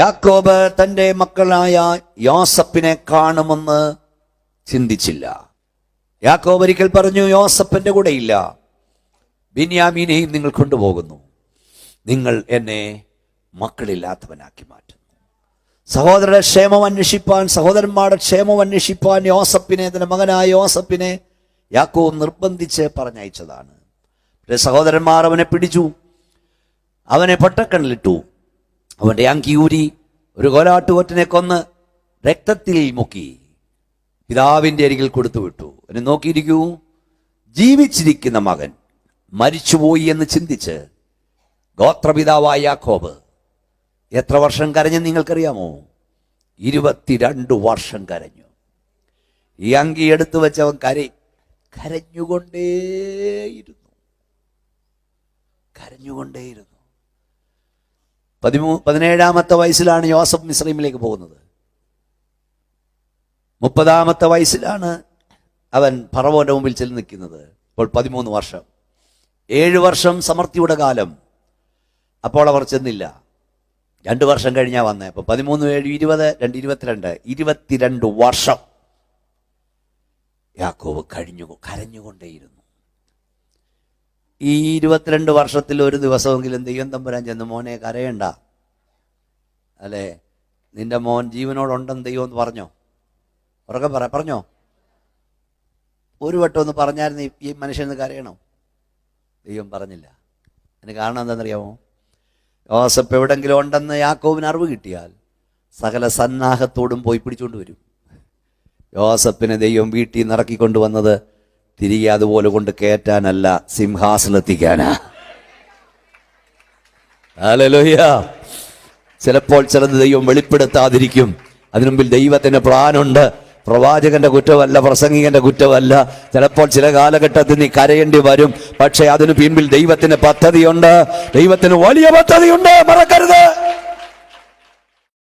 യാക്കോബ് തന്റെ മക്കളായ യോസപ്പിനെ കാണുമെന്ന് ചിന്തിച്ചില്ല. യാക്കോബ് ഒരിക്കൽ പറഞ്ഞു യോസപ്പിന്റെ ഇല്ല ബിന്യാമീനെയും നിങ്ങൾ കൊണ്ടുപോകുന്നു. നിങ്ങൾ എന്നെ മക്കളില്ലാത്തവനാക്കി മാറ്റുന്നു. സഹോദരരുടെ ക്ഷേമം അന്വേഷിപ്പാൻ സഹോദരന്മാരുടെ ക്ഷേമം അന്വേഷിപ്പാൻ യോസപ്പിനെ തന്റെ മകനായ യോസപ്പിനെ യാക്കോബ് നിർബന്ധിച്ച് പറഞ്ഞയച്ചതാണ്. സഹോദരന്മാർ അവനെ പിടിച്ചു അവനെ പൊട്ടക്കണ്ണിലിട്ടു. അവന്റെ അങ്കി ഊരി ഒരു കോലാട്ടുകൊറ്റനെ കൊന്ന് രക്തത്തിൽ മുക്കി. പിതാവിന്റെ അരികിൽ കൊടുത്തു വിട്ടു. എന്നെ നോക്കിയിരിക്കൂ. ജീവിച്ചിരിക്കുന്ന മകൻ മരിച്ചുപോയി എന്ന് ചിന്തിച്ച് ഗോത്രപിതാവായ യാക്കോബ് എത്ര വർഷം കരഞ്ഞു നിങ്ങൾക്കറിയാമോ? ഇരുപത്തിരണ്ട് വർഷം കരഞ്ഞു. ഈ അങ്കി എടുത്തു വെച്ചവൻ കര കരഞ്ഞുകൊണ്ടേയിരുന്നു. കരഞ്ഞുകൊണ്ടേയിരുന്നു. പതിമൂ പതിനേഴാമത്തെ വയസ്സിലാണ് യോസഫ് മിസ്രൈമിലേക്ക് പോകുന്നത്. മുപ്പതാമത്തെ വയസ്സിലാണ് അവൻ ഫറവോന്റെ മുമ്പിൽ ചെന്ന് നിൽക്കുന്നത്. ഇപ്പോൾ പതിമൂന്ന് വർഷം. ഏഴ് വർഷം സമർത്ഥിയുടെ കാലം. അപ്പോൾ അവർ ചെന്നില്ല. രണ്ട് വർഷം കഴിഞ്ഞാൽ വന്നേ. അപ്പൊ പതിമൂന്ന് ഏഴ് ഇരുപത് രണ്ട് ഇരുപത്തിരണ്ട് ഇരുപത്തിരണ്ട് വർഷം. യാക്കോവ് കഴിഞ്ഞു കരഞ്ഞുകൊണ്ടേയിരുന്നു. ഈ ഇരുപത്തിരണ്ട് വർഷത്തിൽ ഒരു ദിവസമെങ്കിലും ദൈവം തമ്പുരാൻ ചെന്ന് മോനെ കരയണ്ട. അല്ലേ? നിന്റെ മോൻ ജീവനോടുണ്ടെന്ന് ദൈവം എന്ന് പറഞ്ഞോ? ഉറക്കെ പറ പറഞ്ഞോ? ഒരു വട്ടം ഒന്ന് പറഞ്ഞായിരുന്നു ഈ- മനുഷ്യന് കരയണോ? ദൈവം പറഞ്ഞില്ല. അതിന് കാരണം എന്താണെന്നറിയാമോ? യോസഫ് എവിടെങ്കിലും ഉണ്ടെന്ന് യാക്കോവിന് അറിവ് കിട്ടിയാൽ സകല സന്നാഹത്തോടും പോയി പിടിച്ചുകൊണ്ട് വരും. യോസഫിനെ ദൈവം വീട്ടിൽ നിന്ന് ഇറക്കിക്കൊണ്ടുവന്നത് തിരികെ അതുപോലെ കൊണ്ട് കയറ്റാനല്ല സിംഹാസനത്തിക്കാനാ ഹല്ലേലൂയ ചിലപ്പോൾ ചിലത് ദൈവം വെളിപ്പെടുത്താതിരിക്കും. അതിനു മുമ്പിൽ ദൈവത്തിന് പ്ലാനുണ്ട് പ്രവാചകന്റെ കുറ്റമല്ല പ്രസംഗികന്റെ കുറ്റമല്ല. ചിലപ്പോൾ ചില കാലഘട്ടത്തിൽ നീ കരയേണ്ടി വരും. പക്ഷെ അതിനു പിൻപിൽ ദൈവത്തിന് പദ്ധതിയുണ്ട്. ദൈവത്തിന് വലിയ പദ്ധതിയുണ്ട്. മറക്കരുത്.